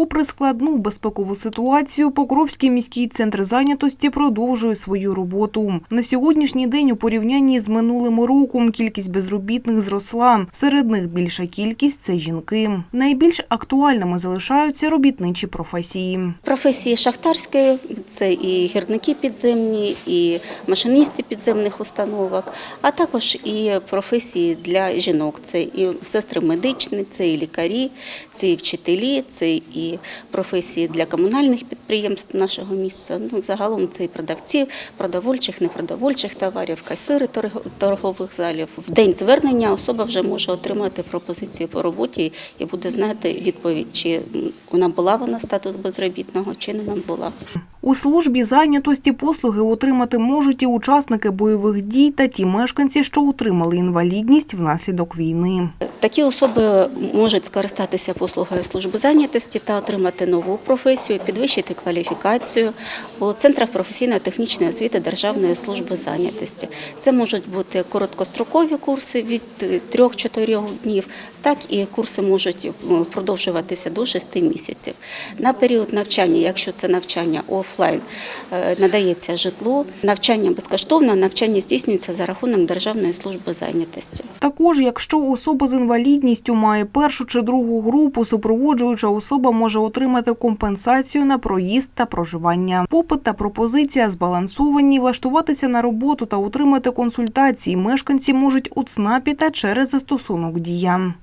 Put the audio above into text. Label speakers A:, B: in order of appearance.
A: Попри складну безпекову ситуацію, Покровський міський центр зайнятості продовжує свою роботу. На сьогоднішній день у порівнянні з минулим роком кількість безробітних зросла. Серед них більша кількість це жінки. Найбільш актуальними залишаються робітничі професії.
B: Професії шахтарської це і гірники підземні, і машиністи підземних установок, а також і професії для жінок. Це і сестри медичні, це і лікарі, це і вчителі, це і професії для комунальних підприємств нашого міста. Ну, загалом це і продавці продовольчих, непродовольчих товарів, касири торгових залів. В день звернення особа вже може отримати пропозицію по роботі і буде знати відповідь, чи вона була вона статус безробітного, чи не нам була.
A: У службі зайнятості послуги отримати можуть і учасники бойових дій та ті мешканці, що отримали інвалідність внаслідок війни.
B: Такі особи можуть скористатися послугою служби зайнятості та отримати нову професію, підвищити кваліфікацію у центрах професійно-технічної освіти Державної служби зайнятості. Це можуть бути короткострокові курси від 3-4 днів, так і курси можуть е, продовжуватися до 6 місяців. На період навчання, якщо це навчання офлайн, е, надається житло, навчання безкоштовно, навчання здійснюється за рахунок Державної служби зайнятості.
A: Також, якщо особа з інвалідністю має першу чи другу групу, супроводжуюча особа може отримати компенсацію на проїзд та проживання. Попит та пропозиція збалансовані, влаштуватися на роботу та отримати консультації мешканці можуть у ЦНАПі та через застосунок «Дія».